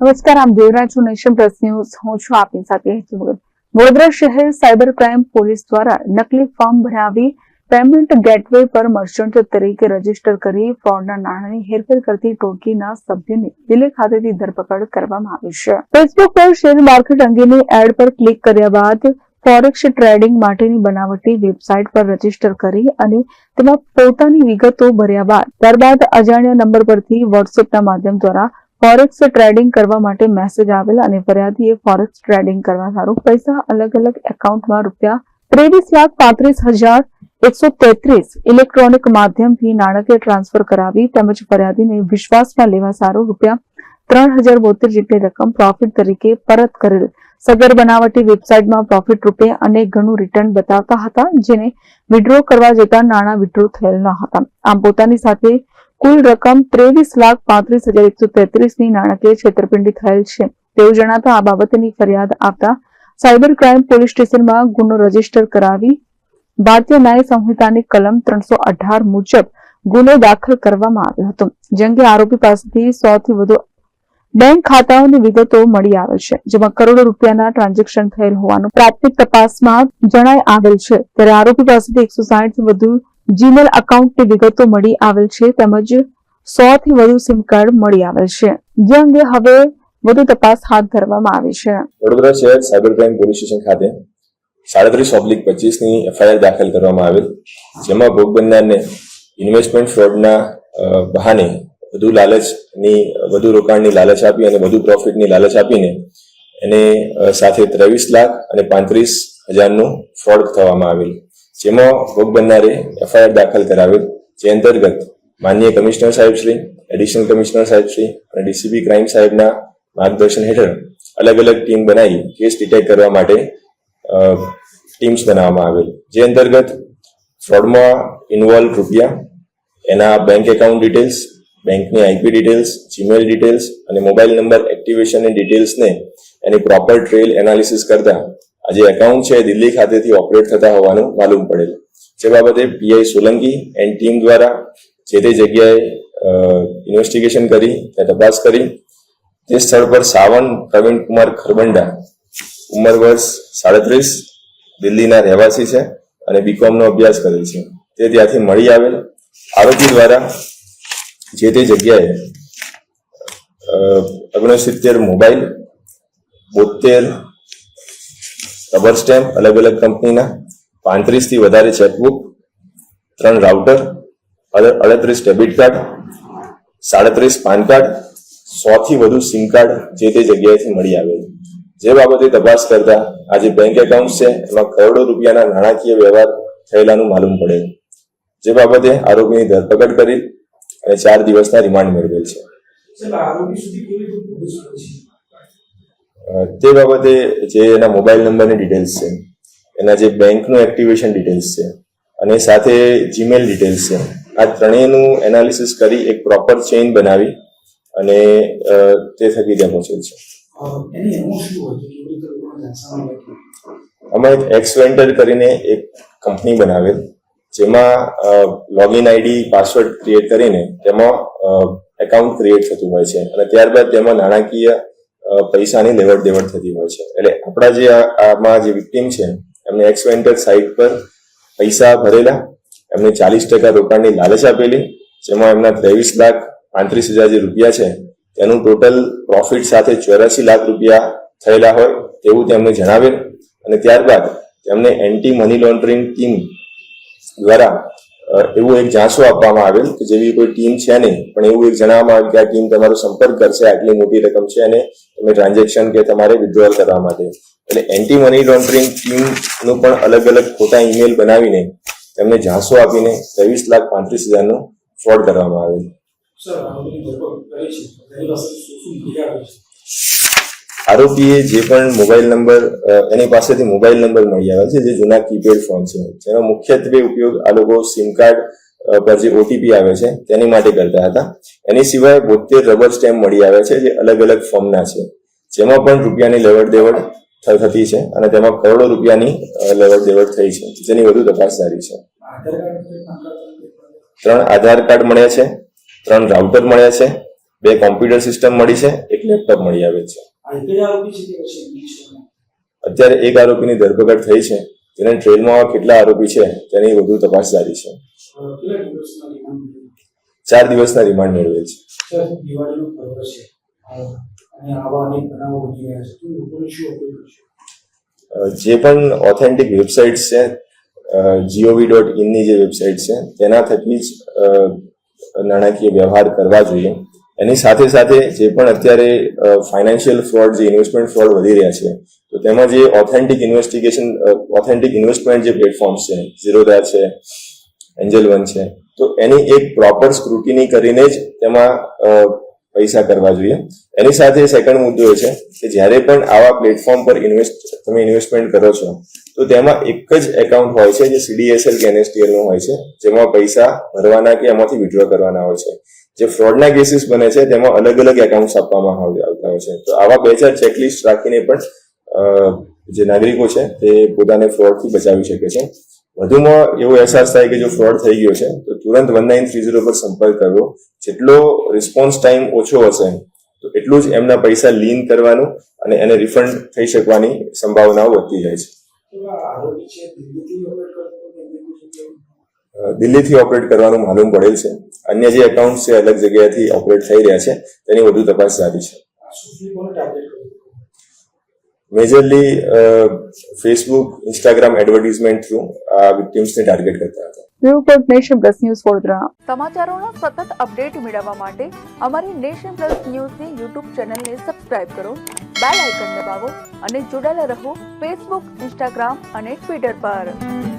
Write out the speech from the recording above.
નમસ્કાર, આપ જોઈ છો નેશન પ્લસ ન્યૂઝ. હું છું આપની સાથે વડોદરા શહેર સાયબર ક્રાઇમ પોલીસ દ્વારા નકલી ફોર્મ ભરાવી પેમેન્ટ ગેટવે પર મર્ચન્ટ તરીકે રજિસ્ટર કરી ફ્રોડના નાણાંની હેરફેર કરતી ટોળકીના સભ્યની દિલ્હી ખાતેથી ધરપકડ કરવામાં આવી છે. ફેસબુક પર શેર માર્કેટ અંગેની એડ પર ક્લિક કર્યા બાદ ફોરેક્સ ટ્રેડિંગ માટેની બનાવટી વેબસાઇટ પર રજિસ્ટર કરી અને તેમાં પોતાની વિગતો ભર્યા બાદ ત્યારબાદ અજાણ્યા નંબર પરથી વોટ્સએપના માધ્યમ દ્વારા ફોરેક્સ ટ્રેડિંગ કરવા માટે મેસેજ આવેલ અને ફરિયાદીએ ફોરેક્સ ટ્રેડિંગ કરવા સારું. પૈસા અલગ અલગ એકાઉન્ટમાં રૂપિયા ત્રેવીસ લાખ પાંત્રીસ હજાર એકસો તેત્રીસ ઇલેક્ટ્રોનિક માધ્યમથી નાણાકીય ટ્રાન્સફર કરાવી તેમજ ફરિયાદીને વિશ્વાસમાં લેવા સારું રૂપિયા ત્રણ હજાર બોતેર જેટલી રકમ પ્રોફિટ તરીકે પરત કરેલ. સગર બનાવટી વેબસાઇટમાં પ્રોફિટ રૂપે અનેક ગણું રિટર્ન બતાવતા હતા, જેને વિડ્રો કરવા જતા નાણાં વિડ્રો થયેલ ન હતા. આમ પોતાની સાથે કુલ રકમ ત્રેવીસ લાખ પાંત્રીસ હજાર એકસો તેત્રીસની નાણાકીય છેતરપિંડી થયેલ છે. તેવું જણાતા આ બાબતની ફરિયાદ આપતા સાયબર ક્રાઇમ પોલીસ સ્ટેશનમાં ગુનો રજિસ્ટર કરાવી ભારતીય ન્યાય સંહિતાની કલમ ત્રણસો અઢાર મુજબ ગુનો દાખલ કરવામાં આવ્યો હતો જે અંગે આરોપી પાસેથી સો થી વધુ બેંક ખાતાઓની વિગતો મળી આવે છે, જેમાં કરોડો રૂપિયાના ટ્રાન્ઝેક્શન થયેલ હોવાનું પ્રાથમિક તપાસમાં જણાય આવેલ છે. ત્યારે આરોપી પાસેથી એકસો સાહીઠ વધુ જીમેલ અકાઉન્ટની વિગતો મળી આવેલ છે, તેમજ સો થી વધુ સિમ કાર્ડ મળી આવેલ છે. જે અંગે હવે વધુ તપાસ હાથ ધરવામાં આવી છે. વડોદરા શહેર સાયબર ક્રાઇમ પોલીસ સ્ટેશન ખાતે સાડત્રીસ ઓબ્લિક પચીસની એફઆઈઆર દાખલ કરવામાં આવેલ, જેમાં ભોગ બનનારને ઇન્વેસ્ટમેન્ટ ફ્રોડના બહાને વધુ લાલચની, વધુ રોકાણની લાલચ આપી અને વધુ પ્રોફિટની લાલચ આપીને એને સાથે ત્રેવીસ લાખ અને પાંત્રીસ હજારનું ફ્રોડ થવામાં આવેલ. જેમાં ભોગ બનનારે એફઆઈઆર દાખલ કરાવેલ જે અંતર્ગત માનનીય કમિશનર સાહેબ શ્રી, એડિશનલ કમિશનર સાહેબશ્રી અને ડીસીપી ક્રાઇમ સાહેબના માર્ગદર્શન હેઠળ અલગ અલગ ટીમ બનાવી કેસ ડિટેક કરવા માટે ટીમ્સ બનાવવામાં આવેલ. જે અંતર્ગત ફ્રોડમાં ઇન્વોલ્વ રૂપિયા, એના બેંક એકાઉન્ટ ડિટેલ્સ, બેંકની આઈપી ડિટેલ્સ, જીમેલ ડિટેલ્સ અને મોબાઈલ નંબર એક્ટિવેશનની ડિટેલ્સને એની પ્રોપર ટ્રેલ એનાલિસિસ કરતા આ જે એકાઉન્ટ છે દિલ્હી ખાતેથી ઓપરેટ થતા હોવાનું માલુમ પડેલ. જે બાબતે પીઆઈ સોલંકી એન્ડ ટીમ દ્વારા જે તે જગ્યાએ ઇન્વેસ્ટિગેશન કરી, ત્યાં તપાસ કરી. તે સ્થળ પર સાવન પ્રવીણ કુમાર ખરબંડા, ઉંમર વર્ષ સાડત્રીસ, દિલ્હીના રહેવાસી છે અને બીકોમનો અભ્યાસ કરેલ છે. તે ત્યાંથી મળી આવેલ. આરોપી દ્વારા જે તે જગ્યાએ ઓગણસિત્તેર મોબાઈલ બોતેર રબર સ્ટેમ્પ અલગ અલગ કંપનીના પાંત્રીસથી વધારે ચેકબુક ત્રણ રાઉટર અડત્રીસ ડેબિટ કાર્ડ સાડત્રીસ પાન કાર્ડ સો થી વધુ સિમ કાર્ડ જે તે જગ્યાએથી મળી આવેલ જે બાબતે તપાસ કરતા આજે બેંક એકાઉન્ટ છે, એમાં કરોડો રૂપિયાના નાણાકીય વ્યવહાર થયેલાનું માલુમ પડે જે બાબતે આરોપીની ધરપકડ કરી અને ચાર દિવસના રિમાન્ડ મેળવેલ છે? તે બાબતે જે એના મોબાઈલ નંબરની ડિટેલ્સ છે એના જે બેંકનું એક્ટિવેશન ડિટેલ્સ છે અને સાથે જીમેલ ડિટેલ્સ છે. આ ત્રણેયનું એનાલિસિસ કરી એક પ્રોપર ચેઇન બનાવી અને તે થકી ત્યાં પહોંચેલ છે. અમે એક એક્સ વેન્ટર કરીને એક કંપની બનાવેલ જેમાં લોગિન આઈડી પાસવર્ડ ક્રિએટ કરીને તેમાં એકાઉન્ટ ક્રિએટ થતું હોય છે. અને ત્યારબાદ તેમાં નાણાકીય પૈસાની લેવડ દેવડ થતી હોય છે. એટલે આપણા જે આમાં જે વિક્ટીમ છે, એમને એક્સ વેન્ટર સાઇટ પર પૈસા ભરેલા, એમને ચાલીસ ટકા રોકાણની લાલચ આપેલી, જેમાં એમના ત્રેવીસ લાખ પાંત્રીસ હજાર જે રૂપિયા છે, તેનું ટોટલ પ્રોફિટ સાથે ચોરાસી લાખ રૂપિયા થયેલા હોય તેવું તેમને જણાવેલ. અને ત્યારબાદ તેમને એન્ટી મની લોન્ડરિંગ ટીમ દ્વારા એવું એક ઝાંસું આપવામાં આવેલ કે જેવી કોઈ ટીમ છે નહીં, પણ એવું એક જણાવવામાં આવ્યું કે આ ટીમ તમારો સંપર્ક કરશે, આટલી મોટી રકમ છે અને તમે ટ્રાન્ઝેક્શન કે તમારે વિડ્રોઅલ કરવા માટે. એટલે એન્ટી મની લોન્ડરિંગ ટીમનું પણ અલગ અલગ ખોટા ઈમેલ બનાવીને તેમને ઝાંસો આપીને ત્રેવીસ લાખ પાંત્રીસ હજારનું ફ્રોડ કરવામાં આવેલ. આરોપીએ જે પણ મોબાઈલ નંબર એની પાસેથી મોબાઈલ નંબર મળી આવ્યા છે, જે જૂના કીપેડ ફોન છે. જેનો મુખ્યત્વે ઉપયોગ આ લોકો સિમ કાર્ડ પર જે ઓટીપી આવે છે, તેની માટે કરતા હતા. એની સિવાય બોતેર રબર સ્ટેમ્પ મળી આવ્યા છે, જે અલગ અલગ ફોર્મના છે. જેમાં પણ રૂપિયાની લેવડ દેવડ થતી છે અને તેમાં કરોડો રૂપિયાની લેવડ દેવડ થઈ છે. જેની વધુ તપાસ જારી છે. ત્રણ આધાર કાર્ડ મળ્યા છે, ત્રણ રાઉટર મળ્યા છે, બે કોમ્પ્યુટર સિસ્ટમ મળી છે, એક લેપટોપ મળી આવે છે. અત્યારે એક આરોપીની ધરપકડ થઈ છે. તેને ટ્રેલમાં કેટલા આરોપી છે તેની વધુ તપાસ જારી છે? ચાર દિવસના રિમાન્ડ મેળવેલ છે. જે પણ ઓથેન્ટિક વેબસાઇટ્સ છે જીઓવી ડોટ ઇનની જે વેબસાઇટ છે તેના થકી જ નાણાકીય વ્યવહાર કરવા જોઈએ. એની સાથે સાથે જે પણ અત્યારે ફાઇનાન્શિયલ ફ્રોડ જે ઇન્વેસ્ટમેન્ટ ફ્રોડ વધી રહ્યા છે, તો તેમાં જે ઓથેન્ટિક ઇન્વેસ્ટિગેશન ઓથેન્ટિક ઇન્વેસ્ટમેન્ટ જે પ્લેટફોર્મ્સ છે ઝીરોદા છે એન્જલ વન છે, તો એની એક પ્રોપર સ્ક્રુટિની કરીને જ તેમાં પૈસા કરવા જોઈએ. એની સાથે સેકન્ડ મુદ્દો એ છે કે જ્યારે પણ આવા પ્લેટફોર્મ પર ઇન્વેસ્ટ તમે ઇન્વેસ્ટમેન્ટ કરો છો, તો તેમાં એક જ એકાઉન્ટ હોય છે જે સીડીએસએલ કે એનએસટીએલનું હોય છે, જેમાં પૈસા ભરવાના કે એમાંથી વિડ્રો કરવાના હોય છે. જે ફ્રોડના કેસીસ બને છે, તેમાં અલગ અલગ એકાઉન્ટ આપવામાં આવ- આવતા હોય છે. તો આવા બે ચાર ચેકલિસ્ટ રાખીને પણ જે નાગરિકો છે, તે પોતાને ફ્રોડથી બચાવી શકે છે. વધુમાં એવો અહેસાસ થાય કે જો ફ્રોડ થઈ ગયો છે, તો તુરંત વન નાઇન થ્રી ઝીરો પર સંપર્ક કરવો. જેટલો રિસ્પોન્સ ટાઈમ ઓછો હશે, તો એટલું જ એમના પૈસા લીન કરવાનું અને એને રિફંડ થઈ શકવાની સંભાવનાઓ વધતી જાય છે તો આ આરોપી છે દિલ્હીથી ઓપરેટ કરતો કે અન્ય કોઈ જગ્યાએ? અ, દિલ્હીથી ઓપરેટ કરવાનું માલુમ પડેલ છે. અન્ય જે એકાઉન્ટ છે અલગ જગ્યાએથી ઓપરેટ થઈ રહ્યા છે તેની વધુ તપાસ જારી છે. Majorly Facebook Instagram advertisement through આ વિક્ટિમ્સને ટાર્ગેટ કરતા હતા. Bureau report nation plus news Vadodara. સમાચારોના સતત અપડેટ મેળવવા માટે અમારી નેશન પ્લસ ન્યૂઝની યુટ્યુબ ચેનલને સબસ્ક્રાઇબ કરો બેલ આઇકન દબાવો અને જોડાયેલા રહો ફેસબુક ઇન્સ્ટાગ્રામ અને ટ્વિટર પર.